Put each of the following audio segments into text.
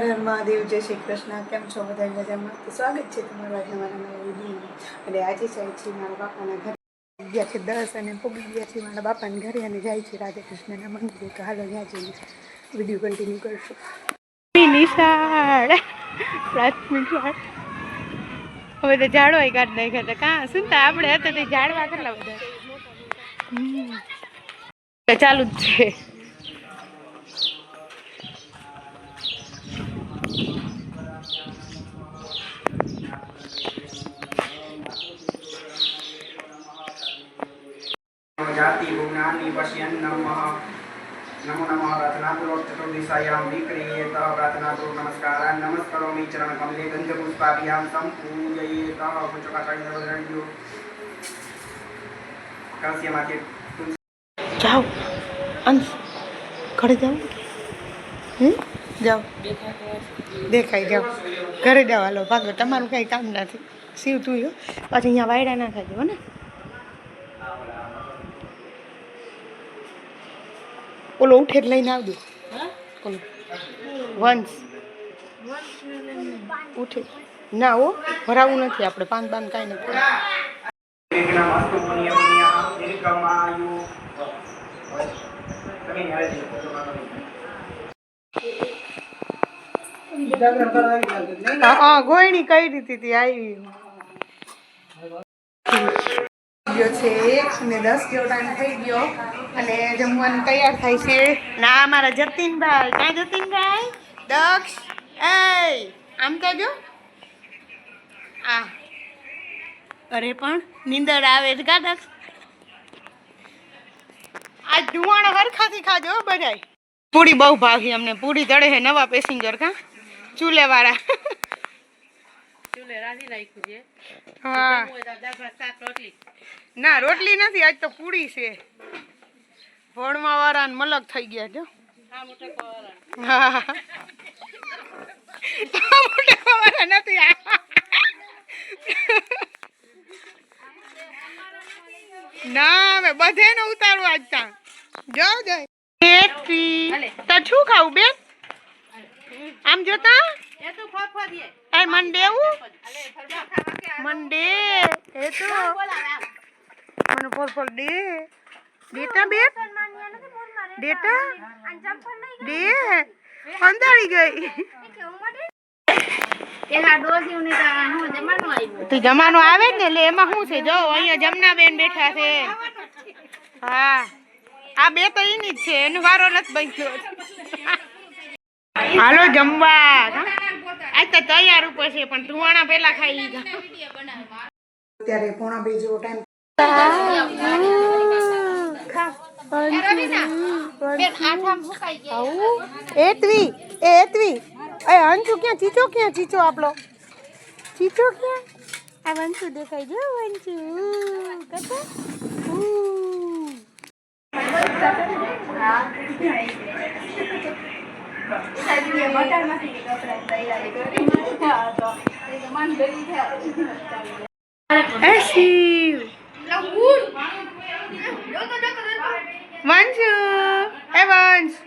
મહાદેવ, જય શ્રી કૃષ્ણ. કેમ છો બધા મજામાં? તો સ્વાગત છે તમારા નવા અને આજે જાય છે મારા બાપાના ઘરે. ગયા છે દસ અને પગી ગયા છે મારા બાપાના ઘરે અને જાય છે રાધે કૃષ્ણના મંદિરે. તો હાલો ત્યાં જઈને વીડિયો કન્ટિન્યુ કરશું. નિશાળ. પ્રાથમિક હવે તો ઝાડવા કાઢ નાખ્યા હતા. કાં? શું આપણે હતા તે ઝાડવા કેટલા બધા? ચાલુ જ છે. नमः नमो नमः प्रार्थनापूर्वक चतुर्दिशायां विक्रियेतः प्रार्थनापूर्वक नमस्कारान् नमस्करोमि चरणकमले गन्धपुष्पाभ्यां सम्पूजयेतः पञ्चकाचार्यो કલસીમાંથી જાઓ અંશ ઘરે જાઓ હમ જાઓ દેખાય જાઓ ઘરે જાઓ હાલો ભાગો તમારું કાંઈ કામ નથી શિવ તું હો પાછું અહીંયા વાયડા ના ખાજો હો ને ઓલો ઉઠે જ લઈને આવજો. વંશ. ઉઠે. ના હો ભરાવું નથી આપણે પાન પાન કાંઈ નથી. હા હા ગોયણી કઈ રીતે આવી. ગયો છે એક ને દસ જેવો ટાઈમ થઈ ગયો. અને જમવાનું તૈયાર થાય છે. ના મારા જતીનભાઈ. ક્યાં જતીનભાઈ? દક્ષ એ આમ કહેજો. આ. અરે પણ નીંદર આવે છે કા દક્ષ? આ ધુવાણો હરખાથી ખાજો બધાય. પૂરી બહુ ભાગી અમને. પૂરી તળે છે નવા પેસેન્જર કા? હા. ના રોટલી નથી આજ તો પૂરી છે. ભણવા વાળા ને મલક થઈ ગયા જો હા. ટામેટા વાળા નથી ના હવે બધે નો ઉતારું આજ તા. જો જો તો શું ખાવું બેન? આમ જોતા? એ મન દેવું મન દે. એ તો. મને ફોર ફોર દે. દેતા બે. દેતા દે અંધારી ગઈ. તો જમાનો આવે ને એટલે એમાં શું છે? જો અહીંયા જમના બેન બેઠા છે. હા. આ બે તો એની જ છે. એનો વારો નથી બન્યો હાલો જમવા. આજ તો તૈયાર ઉપર છે પણ ધુવાણા પેલા ખાઈ લીધા. અત્યારે પોણા બે જેવો ટાઈમ એતવી એ એતવી. એ અંશુ ક્યાં? ચીચો ક્યાં? ચીચો આપણો ચીચો ક્યાં? આ વંશુ દેખાય જો વંશુ. શિવ વંશુ એ વંશ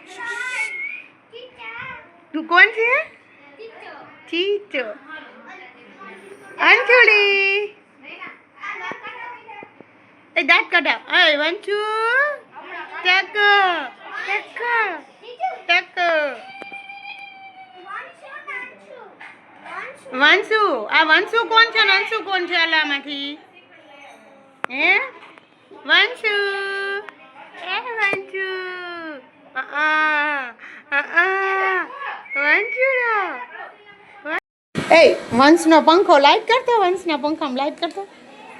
તું કોણ છે ચીચો અંશુડી એ દાંત કાઢા એ વંશુ ચક ટક ટક વંશુ આ વંશુ કોણ છે? વંશુ કોણ છે આલામાંથી? હે? વંશુ એ વંશુ એ વંશનો પંખો લાઈટ કરતો? વંશના પંખામાં લાઈટ કરતો?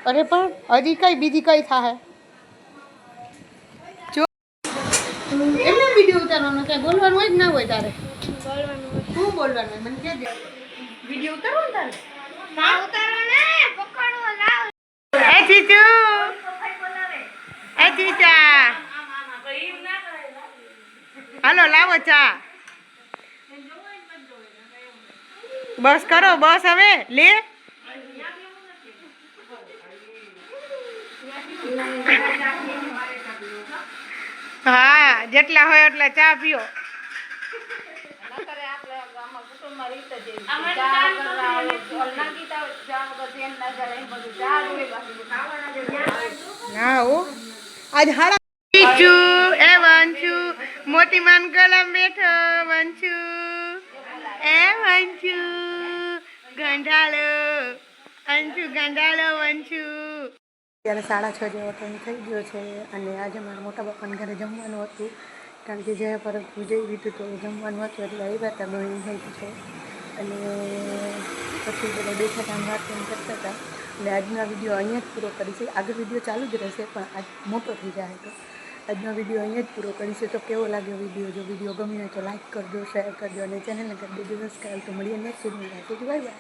અરે પણ હજી કઈ બીજી કઈ થાય વીડિયો ઉતારવાનો કે બોલવાનું હોય જ ના હોય તારે? શું બોલવાનું હોય? મને કહેજે વીડિયો ઉતારવો ને તારે? એ ચીચુ. એ ચીચા. હાલો લાવો ચા. બસ કરો બસ હવે. લે. હા જેટલા હોય એટલા ચા પીઓ. મોટી માન ગલમ બેઠો વંશુ એ વંશુ ગંઢાળો અંશુ ગંઢાળો વંશુ ત્યારે સાડા છ જેવો ટાઈમ થઈ ગયો છે અને આજે મારા મોટા બાપાના ઘરે જમવાનું હતું. કારણ કે જે પર વિજય લીધું તો જમવાનું હતું એટલે આવ્યા હતા બહેન થઈ છે. અને પછી બધા બેઠા હતા વાત એમ કરતા હતા. અને આજનો વીડિયો અહીંયા જ પૂરો કરીશું આગળ વીડિયો ચાલુ જ રહેશે, પણ આજ મોટો થઈ જાય તો. આજનો વીડિયો અહીંયા જ પૂરો કરીશું તો કેવો લાગ્યો વીડિયો? જો વીડિયો ગમ્યો હોય તો લાઈક કરજો શેર કરજો અને ચેનલને કરી દેજો. સબસ્ક્રાઈબ તો મળીએ નેક્સ્ટ વીડિયો બાય બાય.